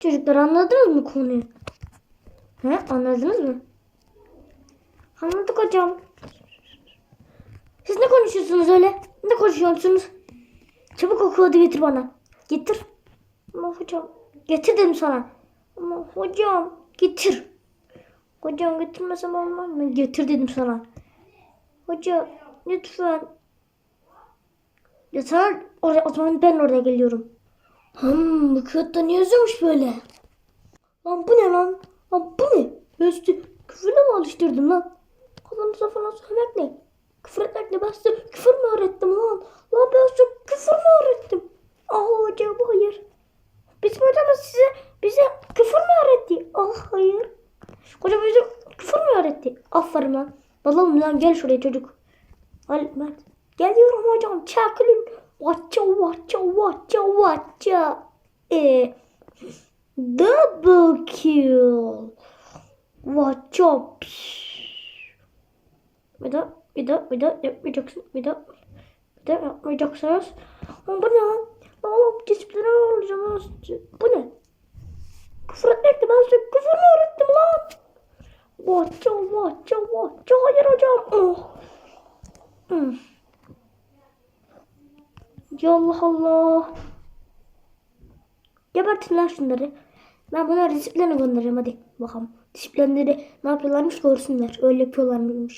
Çocuklar anladınız mı konuyu? He anladınız mı? Anladık hocam. Siz ne konuşuyorsunuz öyle? Ne konuşuyorsunuz? Çabuk o kağıdı getir bana. Getir. Ama hocam getir dedim sana. Ama hocam getir. Hocam getirmesem olmaz mı? Getir dedim sana. Hocam lütfen. Ya sen oraya, o zaman ben oraya geliyorum. Hmm, bu kağıtta ne yazıyormuş böyle? Lan bu ne lan? Lan bu ne? Üstü küfürle mi alıştırdın lan? Kafamıza falan söylemek ne? Küfür etmek ne? Ben size küfür mü öğrettim lan? Lan ben size küfür mü öğrettim? Ah hocam hayır. Bizim hocamız size bize küfür mü öğretti? Ah hayır. Hocam bize küfür mü öğretti? Aferin lan. Bakalım lan gel şuraya çocuk. Al Mert. Geliyorum hocam. Çakılın. Vatça vatça vatça vatça. Ee, double kill. Vatça. Bir daha, bir daha, bir daha yapmayacaksın. Bir daha, bir daha yapmayacaksınız. Ama bu ne lan? Oğlum disipline olacağım. Bu ne? Küfür etmekti. Ben size küfür mü öğrettim lan? Vatça vatça vatça. Hayır hocam. Oh. Hmm. Ya Allah Allah. Gebertin lan şunları. Ben bunları disipline göndereceğim hadi bakalım. Disiplinleri ne yapıyorlarmış görsünler. Öyle yapıyorlar mıymış.